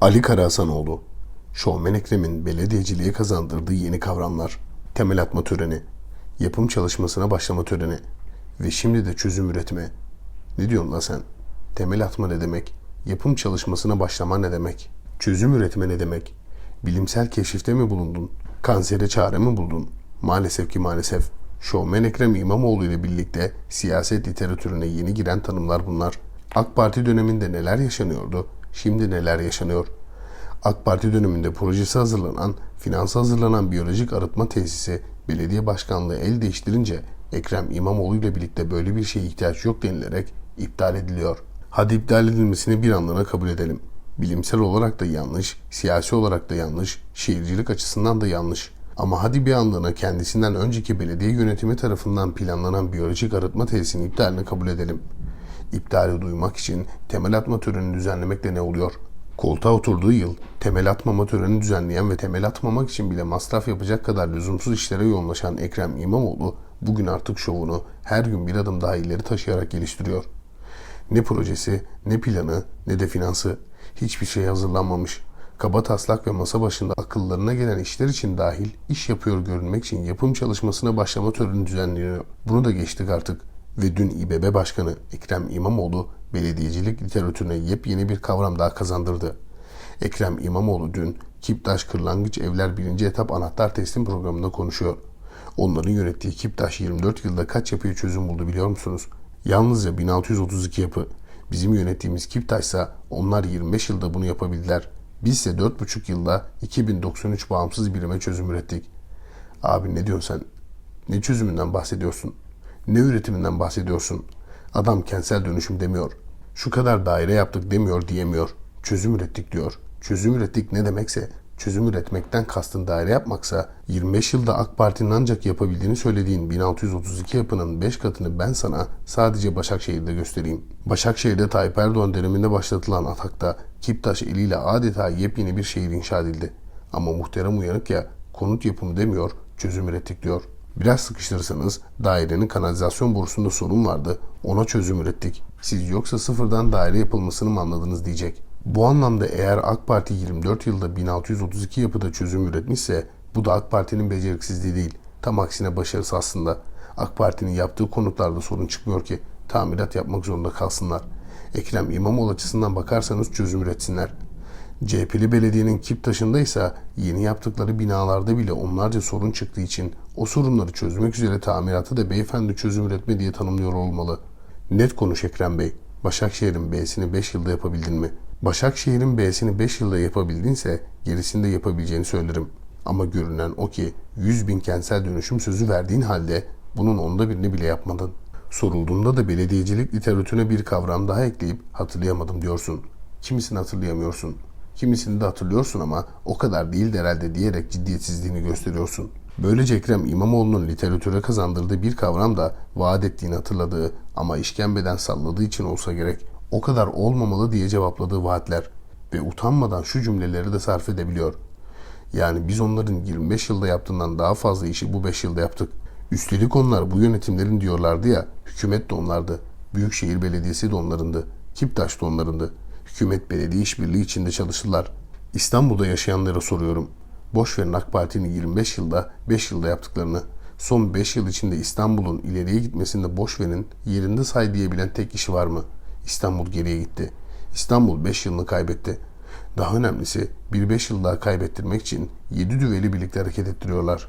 Ali Karahasanoğlu, Şovmen Ekrem'in belediyeciliğe kazandırdığı yeni kavramlar, temel atma töreni, yapım çalışmasına başlama töreni ve şimdi de çözüm üretme. Ne diyorsun la sen? Temel atma ne demek? Yapım çalışmasına başlama ne demek? Çözüm üretme ne demek? Bilimsel keşifte mi bulundun? Kansere çare mi buldun? Maalesef ki maalesef. Şovmen Ekrem İmamoğlu ile birlikte siyaset literatürüne yeni giren tanımlar bunlar. AK Parti döneminde neler yaşanıyordu? Şimdi neler yaşanıyor? AK Parti döneminde projesi hazırlanan, finansı hazırlanan biyolojik arıtma tesisi belediye başkanlığı el değiştirince Ekrem İmamoğlu ile birlikte böyle bir şeye ihtiyaç yok denilerek iptal ediliyor. Hadi iptal edilmesini bir anlığına kabul edelim. Bilimsel olarak da yanlış, siyasi olarak da yanlış, şehircilik açısından da yanlış. Ama hadi bir anlığına kendisinden önceki belediye yönetimi tarafından planlanan biyolojik arıtma tesisinin iptalini kabul edelim. İptali duymak için temel atma törenini düzenlemekle ne oluyor? Koltuğa oturduğu yıl temel atmama töreni düzenleyen ve temel atmamak için bile masraf yapacak kadar lüzumsuz işlere yoğunlaşan Ekrem İmamoğlu bugün artık şovunu her gün bir adım daha ileri taşıyarak geliştiriyor. Ne projesi, ne planı, ne de finansı. Hiçbir şey hazırlanmamış. Kaba taslak ve masa başında akıllarına gelen işler için dahil iş yapıyor görünmek için yapım çalışmasına başlama töreni düzenliyor. Bunu da geçtik artık. Ve dün İBB Başkanı Ekrem İmamoğlu belediyecilik literatürüne yepyeni bir kavram daha kazandırdı. Ekrem İmamoğlu dün Kiptaş Kırlangıç Evler 1. Etap Anahtar Teslim programında konuşuyor. Onların yönettiği Kiptaş 24 yılda kaç yapıyı çözüm buldu biliyor musunuz? Yalnızca 1632 yapı. Bizim yönettiğimiz Kiptaş ise onlar 25 yılda bunu yapabildiler. Biz ise 4,5 yılda 2093 bağımsız birime çözüm ürettik. Abi ne diyorsun sen? Ne çözümünden bahsediyorsun? Ne üretiminden bahsediyorsun? Adam kentsel dönüşüm demiyor. Şu kadar daire yaptık demiyor diyemiyor. Çözüm ürettik diyor. Çözüm ürettik ne demekse çözüm üretmekten kastın daire yapmaksa 25 yılda AK Parti'nin ancak yapabildiğini söylediğin 1632 yapının 5 katını ben sana sadece Başakşehir'de göstereyim. Başakşehir'de Tayyip Erdoğan döneminde başlatılan atakta Kiptaş eliyle adeta yepyeni bir şehir inşa edildi. Ama muhterem uyanık ya konut yapımı demiyor çözüm ürettik diyor. Biraz sıkıştırırsanız dairenin kanalizasyon borusunda sorun vardı. Ona çözüm ürettik. Siz yoksa sıfırdan daire yapılmasını mı anladınız diyecek. Bu anlamda eğer AK Parti 24 yılda 1632 yapıda çözüm üretmişse bu da AK Parti'nin beceriksizliği değil. Tam aksine başarısı aslında. AK Parti'nin yaptığı konutlarda sorun çıkmıyor ki tamirat yapmak zorunda kalsınlar. Ekrem İmamoğlu açısından bakarsanız çözüm üretsinler. CHP'li belediyenin Kiptaş'ında ise yeni yaptıkları binalarda bile onlarca sorun çıktığı için o sorunları çözmek üzere tamiratı da beyefendi çözüm üretme diye tanımlıyor olmalı. Net konuş Ekrem Bey. Başakşehir'in B'sini 5 yılda yapabildin mi? Başakşehir'in B'sini 5 yılda yapabildinse gerisini de yapabileceğini söylerim. Ama görünen o ki 100 bin kentsel dönüşüm sözü verdiğin halde bunun onda birini bile yapmadın. Sorulduğunda da belediyecilik literatürüne bir kavram daha ekleyip hatırlayamadım diyorsun. Kimisini hatırlayamıyorsun. Kimisini de hatırlıyorsun ama o kadar değil de herhalde diyerek ciddiyetsizliğini gösteriyorsun. Böylece Ekrem İmamoğlu'nun literatüre kazandırdığı bir kavram da vaat ettiğini hatırladığı ama işkembeden salladığı için olsa gerek o kadar olmamalı diye cevapladığı vaatler ve utanmadan şu cümleleri de sarf edebiliyor. Yani biz onların 25 yılda yaptığından daha fazla işi bu 5 yılda yaptık. Üstelik onlar bu yönetimlerin diyorlardı ya, hükümet de onlardı. Büyükşehir Belediyesi de onlarındı. Kiptaş da onlarındı. Hükümet belediye işbirliği içinde çalışırlar. İstanbul'da yaşayanlara soruyorum. Boş verin AK Parti'nin 25 yılda 5 yılda yaptıklarını. Son 5 yıl içinde İstanbul'un ileriye gitmesinde boş verin yerinde say diyebilen tek kişi var mı? İstanbul geriye gitti. İstanbul 5 yılını kaybetti. Daha önemlisi bir 5 yıl daha kaybettirmek için 7 düveli birlikte hareket ettiriyorlar.